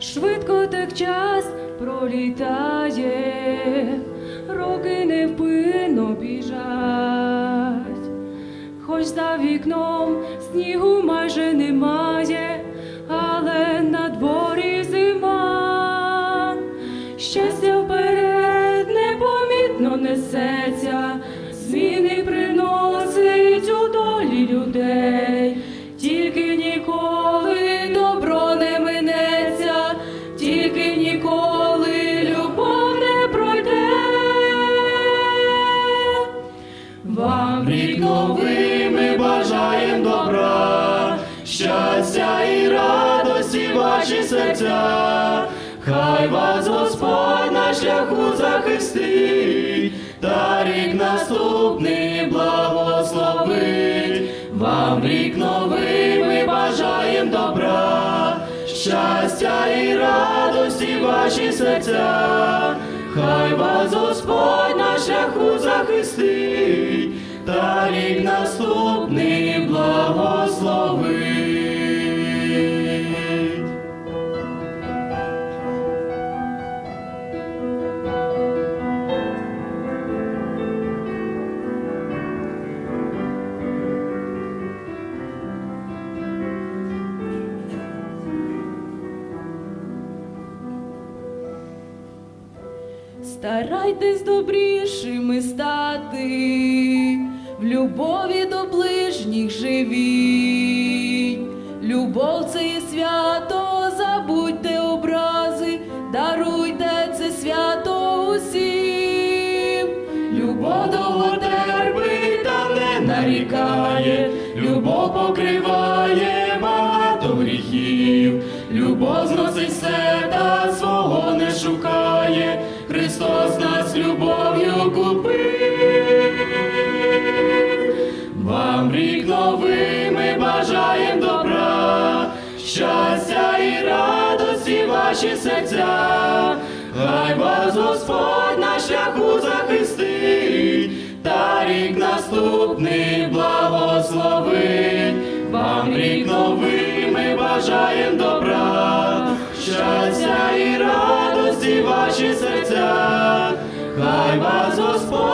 Швидко так час пролітає, роки невпинно біжать, хоч за вікном снігу майже немає, але на Рік новий ми бажаєм добра, щастя і радості ваші серця, хай вас Господь на шляху захистить, та рік наступний благословить. Вам рік новий ми бажаєм добра, щастя і радості ваші серця, хай вас Господь на шляху захистить, та рік наступний благословить. Старайтесь добрішими стати, любові до ближніх живіть. Любов це є свято, забудьте образи, даруйте це свято усім. Любов довго терпить та не нарікає, Любов покриває багато гріхів, любов зносить все та свого не шукає, Христос нас любов'ю купив. Вам рік новий ми бажаєм добра, щастя і радості ваші серця, хай вас Господь на шляху захистить, та рік наступний благословить. Вам рік новий ми бажаєм добра, щастя і радості ваші серця, хай вас Господь